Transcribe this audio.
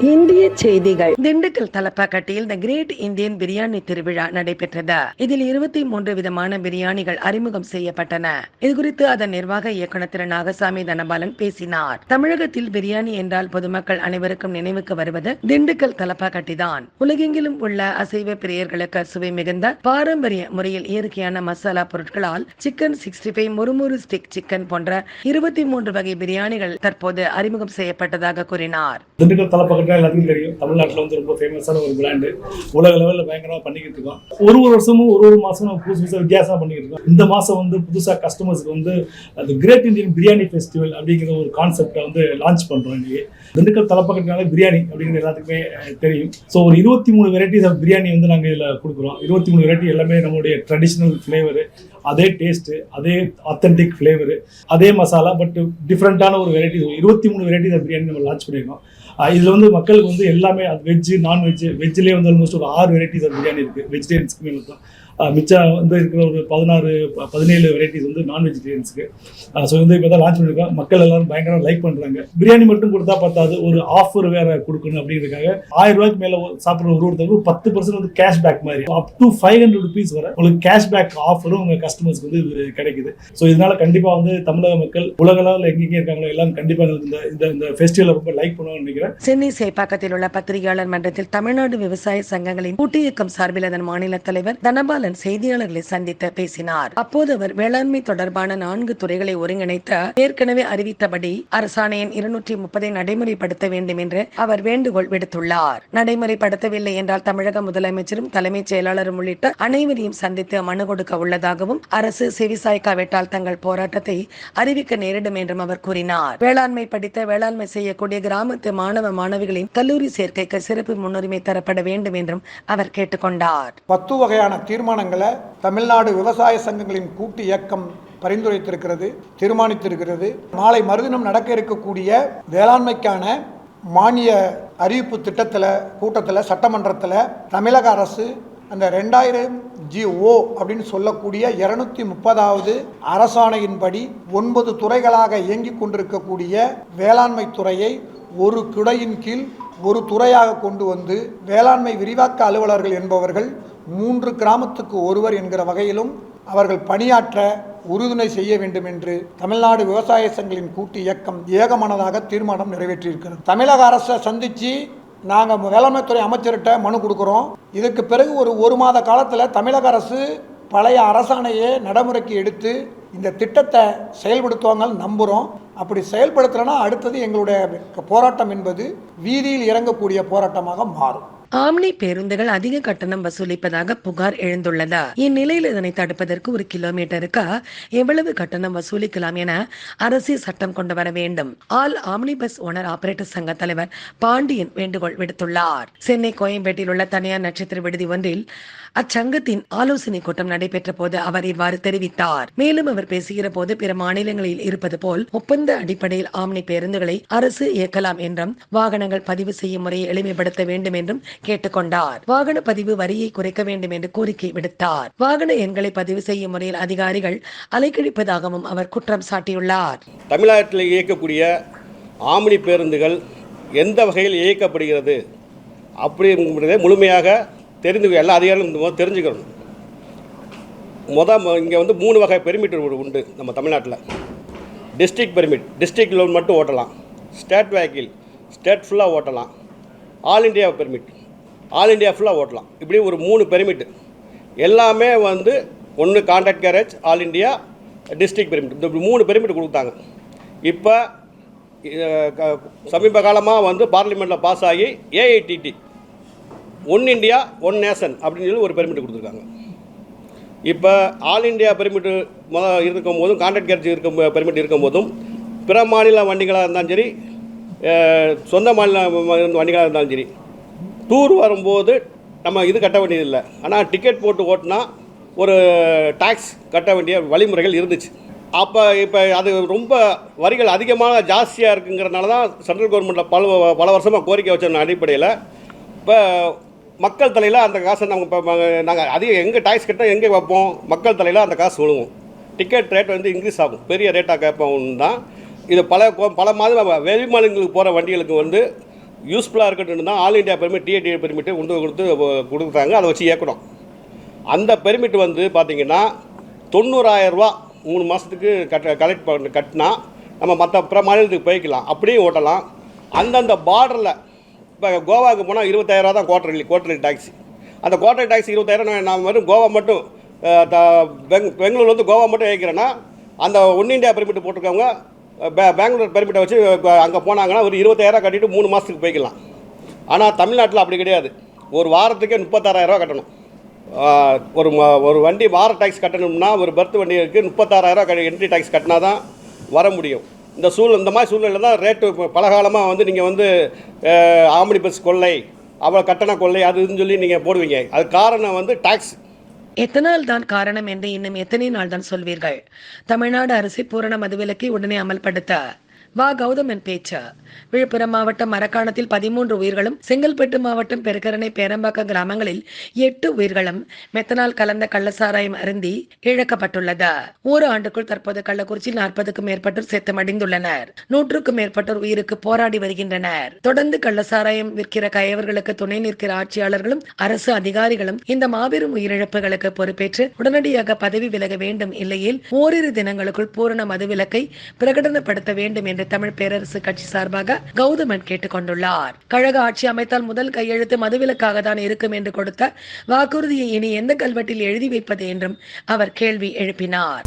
இந்திய செய்திகள். திண்டுக்கல் தலப்பாக்கட்டியில் த கிரேட் இந்தியன் பிரியாணி திருவிழா நடைபெற்றது. இதில் இருபத்தி மூன்று விதமான பிரியாணிகள் அறிமுகம் செய்யப்பட்டன. இதுகுறித்து அதன் நிர்வாக இயக்குநர் திரு நாகசாமி தனபாலன் பேசினார். தமிழகத்தில் பிரியாணி என்றால் பொதுமக்கள் அனைவருக்கும் நினைவுக்கு வருவது திண்டுக்கல் தலப்பாக்கட்டி தான் உலகெங்கிலும் உள்ள அசைவ பிரியர்களுக்கு சுவை மிகுந்த பாரம்பரிய முறையில் இயற்கையான மசாலா பொருட்களால் சிக்கன் சிக்ஸ்டி ஃபைவ் முறுமுறு ஸ்டிக் சிக்கன் போன்ற இருபத்தி மூன்று வகை பிரியாணிகள் தற்போது அறிமுகம் செய்யப்பட்டதாக கூறினார். திண்டுக்கல் எல்லாத்துக்கும் தெரியும். தமிழ்நாட்டில் வந்து ரொம்ப ஃபேமஸான ஒரு பிராண்டு உலக லெவலில் பயங்கரமாக பண்ணிக்கிட்டு இருக்கோம். ஒரு ஒரு வருஷமும் ஒரு ஒரு மாதம் நம்ம புதுசு புதுசாக வித்தியாசமாக பண்ணிக்கிட்டு இருக்கோம். இந்த மாதம் வந்து புதுசாக கஸ்டமர்ஸ்க்கு வந்து அந்த கிரேட் இந்தியன் பிரியாணி ஃபெஸ்டிவல் அப்படிங்கிற ஒரு கான்செப்டை வந்து லான்ச் பண்ணுறோம் இன்றைக்கி. திண்டுக்கல் தலைப்பக்கட்டினால பிரியாணி அப்படிங்கிறது எல்லாத்துக்குமே தெரியும். ஸோ ஒரு இருபத்தி மூணு வெரைட்டிஸ் ஆஃப் பிரியாணி வந்து நாங்கள் இதில் கொடுக்குறோம். இருபத்தி மூணு வெரைட்டி எல்லாமே நம்மளுடைய ட்ரெடிஷ்னல் ஃப்ளேவரு அதே டேஸ்ட்டு அதே ஆத்தென்டிக் ஃப்ளேவரு அதே மசாலா பட் டிஃப்ரெண்ட்டான ஒரு வெரைட்டி இருபத்தி மூணு வெரைட்டிஸ் பிரியாணி நம்ம லான்ச் பண்ணியிருக்கோம். இதில் வந்து மக்களுக்கு வந்து எல்லாமே அது வெஜ்ஜு நான்வெஜ்ஜு வெஜ்ஜிலே வந்து ஆல்மோஸ்ட் ஒரு ஆறு வெரைட்டிஸ் ஆஃப் பிரியாணி இருக்குது வெஜிடேரியன்ஸ்க்குமே மொத்தம் மிச்சம் வந்து இருக்கிற ஒரு பதினாறு ப- பதினேழு வெரைட்டிஸ் வந்து நான் வெஜிடேரியன்ஸுக்கு ஸோ வந்து இப்போ தான் லான்ச் பண்ணியிருக்கோம் மக்கள் எல்லாரும் பயங்கரம் லைக் பண்ணுறாங்க பிரியாணி மட்டும் கொடுத்தா பத்தாது ஒரு ஆஃபர் வேற கொடுக்கணும் அப்படிங்கிறதுக்காக ஆயிரம் ரூபாய்க்கு மேலே சாப்பிட்ற ஒரு ஒருத்தருக்கு ஒரு பத்து பர்சன்ட் வந்து கேஷ் பேக் மாதிரி. Up to five hundred rupees வர உங்களுக்கு கேஷ் பேக் ஆஃபரும் உங்கள் கஸ்டமர்ஸ்க்கு வந்து இது கிடைக்குது. ஸோ இதனால கண்டிப்பாக வந்து தமிழக மக்கள் உலக அளவில் எங்கெங்கே இருக்காங்களோ எல்லாம் கண்டிப்பாக இந்த இந்த இந்த ஃபெஸ்டிவலை ரொம்ப லைக் பண்ணுவாங்கன்னு நினைக்கிறேன். சென்னை சேப்பாக்கத்தில் உள்ள பத்திரிகையாளர் மன்றத்தில் தமிழ்நாடு விவசாய சங்கங்களின் கூட்டியக்கம் சார்பில் அதன் மாநில தலைவர் தனபாலன் செய்தியாளர்களை சந்தித்து பேசினார். அப்போது அவர் வேளாண்மை தொடர்பான நான்கு துறைகளை ஒருங்கிணைத்த ஏற்கனவே அறிவித்தபடி அரசாணையின் இருநூற்றி முப்பதை நடைமுறைப்படுத்த வேண்டும் என்று அவர் வேண்டுகோள் விடுத்துள்ளார். நடைமுறைப்படுத்தவில்லை என்றால் தமிழக முதலமைச்சரும் தலைமைச் செயலாளரும் உள்ளிட்ட அனைவரையும் சந்தித்து மனு கொடுக்க உள்ளதாகவும் அரசு செவிசாய்க்காவிட்டால் தங்கள் போராட்டத்தை அறிவிக்க நேரிடும் என்றும் அவர் கூறினார். வேளாண்மை படித்த வேளாண்மை செய்யக்கூடிய கிராமத்து மாணவ மாணவிகளின் கல்லூரி சேர்க்கைக்கு சிறப்பு முன்னுரிமை தரப்பட வேண்டும் என்றும் அவர் கேட்டுக்கொண்டார். பத்து வகையான தீர்மானங்களை தமிழ்நாடு விவசாய சங்கங்களின் கூட்டு இயக்கம் பரிந்துரைத்திருக்கிறது தீர்மானித்திருக்கிறது. நாளை மறுதினம் நடக்க இருக்கக்கூடிய வேளாண்மைக்கான மானிய அறிவிப்பு திட்டத்தில் கூட்டத்தில் சட்டமன்றத்தில் தமிழக அரசு அந்த ரெண்டாயிரம் ஜிஓ அப்படின்னு சொல்லக்கூடிய இருநூத்தி முப்பதாவது அரசாணையின்படி ஒன்பது துறைகளாக இயங்கிக் கொண்டிருக்கக்கூடிய வேளாண்மை துறையை ஒரு குடையின் கீழ் ஒரு துறையாக கொண்டு வந்து வேளாண்மை விரிவாக்க அலுவலர்கள் என்பவர்கள் மூன்று கிராமத்துக்கு ஒருவர் என்கிற வகையிலும் அவர்கள் பணியாற்ற உறுதுணை செய்ய வேண்டும் என்று தமிழ்நாடு விவசாய சங்கங்களின் கூட்டு இயக்கம் ஏகமனதாக தீர்மானம் நிறைவேற்றியிருக்கிறது. தமிழக அரசை சந்தித்து நாங்கள் வேளாண்மைத்துறை அமைச்சர்கிட்ட மனு கொடுக்குறோம். இதுக்கு பிறகு ஒரு ஒரு மாத காலத்தில் தமிழக அரசு பழைய அரசாணையை நடைமுறைக்கு எடுத்து இந்த திட்டத்தை செயல்படுத்துவாங்கன்னு நம்புகிறோம் அப்படி செயல்படுத்தலைன்னா அடுத்தது எங்களுடைய போராட்டம் என்பது வீதியில் இறங்கக்கூடிய போராட்டமாக மாறும். ஆம்னி பேருந்துகள் அதிக கட்டணம் வசூலிப்பதாக புகார் எழுந்துள்ளதா. இந்நிலையில் இதனை தடுப்பதற்கு ஒரு கிலோமீட்டருக்கு எவ்வளவு கட்டணம் வசூலிக்கலாம் என அரசு சட்டம் கொண்டு வர வேண்டும். All omni bus owner operator சங்க தலைவர் பாண்டியன் வேண்டுகோள் விடுத்துள்ளார். சென்னை கோயம்பேட்டில் உள்ள தனியார் நட்சத்திர விடுதி ஒன்றில் அச்சங்கத்தின் ஆலோசனை கூட்டம் நடைபெற்ற போது அவர் இவ்வாறு தெரிவித்தார். மேலும் அவர் பேசுகிற போது பிற மாநிலங்களில் இருப்பது போல் ஒப்பந்த அடிப்படையில் ஆம்னி பேருந்துகளை அரசு இயக்கலாம் என்றும் வாகனங்கள் பதிவு செய்யும் முறையை எளிமைப்படுத்த வேண்டும் என்றும் கேட்டுக்கொண்டார். வாகன பதிவு வரியை குறைக்க வேண்டும் என்று கோரிக்கை விடுத்தார். வாகன எண்களை பதிவு செய்யும் முறையில் அதிகாரிகள் அலைக்கழிப்பதாகவும் அவர் குற்றம் சாட்டியுள்ளார். தமிழ்நாட்டில் இயக்கக்கூடிய ஆம்னி பேருந்துகள் எந்த வகையில் இயக்கப்படுகிறது அப்படிங்கிறதை முழுமையாக தெரிந்து எல்லா அதிகாரிகளும் தெரிஞ்சுக்கணும். மொதல் இங்கே வந்து மூணு வகை பெர்மிட் உண்டு நம்ம தமிழ்நாட்டில். டிஸ்ட்ரிக்ட் பெர்மிட் டிஸ்ட்ரிக்ட் லோன் மட்டும் ஓட்டலாம். ஸ்டேட் வெஹிக்கிள் ஸ்டேட் ஃபுல்லாக ஓட்டலாம். All India permit all India ஃபுல்லாக ஓட்டலாம். இப்படி ஒரு மூணு பெர்மிட் எல்லாமே வந்து ஒன்று contract carriage all India district permit இந்த மூணு பெர்மிட் கொடுத்தாங்க. இப்போ க- சமீப காலமாக வந்து பார்லிமெண்ட்டில் பாஸ் ஆகி AITT one India one nation அப்படின்னு சொல்லி ஒரு பெர்மிட் கொடுத்துருக்காங்க. இப்போ ஆல் இந்தியா பெர்மிட் முத இருக்கும் போதும் கான்ட்ராக்ட் கேரேஜ் இருக்கும் பெர்மிட் இருக்கும் போதும் பிற மாநில வண்டிகளாக இருந்தாலும் சரி சொந்த மாநில வண்டிகளாக இருந்தாலும் சரி டூர் வரும்போது நம்ம இது கட்ட வேண்டியதில்லை. ஆனால் டிக்கெட் போட்டு ஓட்டினா ஒரு டாக்ஸ் கட்ட வேண்டிய வழிமுறைகள் இருந்துச்சு. அப்போ இப்போ அது ரொம்ப வரிகள் அதிகமாக ஜாஸ்தியாக இருக்குங்கிறனால தான் சென்ட்ரல் கவர்மெண்ட்டில் பல பல வருஷமாக கோரிக்கை வச்ச அடிப்படையில். இப்போ மக்கள் தலையில் அந்த காசை நம்ம இப்போ நாங்கள் அதிகம் எங்கே டேக்ஸ் கட்ட எங்கே வைப்போம்? மக்கள் தலையில் அந்த காசு விழுவோம். டிக்கெட் ரேட் வந்து இன்க்ரீஸ் ஆகும். பெரிய ரேட்டாக கேட்போம் தான். இது பல பல மாதம் வெளி மாநிலங்களுக்கு போகிற வண்டிகளுக்கு வந்து யூஸ்ஃபுல்லாக இருக்கட்டும் தான் ஆல் இந்தியா பெர்மிட் டிஏடிஏ பெர்மிட்டு கொண்டு கொடுத்து ஒ- கொடுத்தாங்க. அதை வச்சு இயக்கணும். அந்த பெர்மிட் வந்து பார்த்தீங்கன்னா தொண்ணூறாயிரரூவா மூணு மாதத்துக்கு கட்ட கலெக்ட் பண்ண கட்டினா நம்ம மற்ற பிற மாநிலத்துக்கு போய்க்கலாம். அப்படியும் ஓட்டலாம். அந்தந்த பார்டரில் இப்போ கோவாவுக்கு போனால் இருபத்தாயிரரூவா தான் குவார்டர்லி குவார்டர்லி டாக்ஸி அந்த குவார்டர் டாக்ஸி இருபத்தாயிரம் நான் நான் கோவா மட்டும் த- பெங் பெங்களூர்லேருந்து கோவா மட்டும் ஏற்கிறேன்னா அந்த ஒன் இண்டியா பெர்மிட் போட்டிருக்கவங்க பே பெங்களூர் பெர்மிட்டை வச்சு அங்கே போனாங்கன்னா ஒரு இருபத்தாயிரம் கட்டிட்டு மூணு மாதத்துக்கு போய்க்கலாம். ஆனால் தமிழ்நாட்டில் அப்படி கிடையாது. ஒரு வாரத்துக்கே முப்பத்தாறாயிரரூவா கட்டணும். ஒரு ஒரு வண்டி வார டேக்ஸ் கட்டணும்னா ஒரு பர்த் வண்டிக்கு முப்பத்தாறாயிரரூவா கட்டி என்ட்ரி டேக்ஸ் கட்டினா தான் வர முடியும். இந்த சூழ் இந்த மாதிரி சூழ்நிலை தான் ரேட்டு பலகாலமாக வந்து நீங்கள் வந்து ஆஹ் ஆம்னி பஸ் கொள்ளை அவ்வளோ கட்டண கொள்ளை அது இதுன்னு சொல்லி நீங்கள் போடுவீங்க. அது காரணம் வந்து டேக்ஸ் எத்தனால் தான் காரணம் என்று இன்னும் எத்தனை நாள் தான் சொல்வீர்கள்? தமிழ்நாடு அரசு பூரண மதுவிலக்கை உடனே அமல்படுத்த வா கௌதமன் பேச்சு? விழுப்புரம் மாவட்டம் மரக்காணத்தில் பதிமூன்று உயிர்களும் செங்கல்பட்டு மாவட்டம் பெருக்கரணை பேரம்பாக்கம் கிராமங்களில் எட்டு உயிர்களும் மெத்தனால் கலந்த கள்ளசாராயம் அருந்தி இழக்கப்பட்டுள்ளது? ஒரு ஆண்டுக்குள் தற்போது கள்ளக்குறிச்சியில் நாற்பதுக்கும் மேற்பட்டோர் சேத்தமடைந்துள்ளனர் நூற்றுக்கும் மேற்பட்டோர் உயிருக்கு போராடி வருகின்றனர். தொடர்ந்து கள்ளசாராயம் விற்கிற கயவர்களுக்கு துணை நிற்கிற ஆட்சியாளர்களும் அரசு அதிகாரிகளும் இந்த மாபெரும் உயிரிழப்புகளுக்கு பொறுப்பேற்று உடனடியாக பதவி விலக வேண்டும் இல்லையில் ஓரிரு தினங்களுக்குள் பூரண மதுவிலக்கை பிரகடனப்படுத்த வேண்டும் என்று என்று தமிழ் பேரரசு கட்சி சார்பாக கௌதமன் கேட்டுக் கொண்டுள்ளார் கழக ஆட்சி அமைத்தால் முதல் கையெழுத்து மதுவிலக்காக தான் இருக்கும் என்று கொடுத்த வாக்குறுதியை இனி எந்த கல்வெட்டில் எழுதி வைப்பது என்றும் அவர் கேள்வி எழுப்பினார்.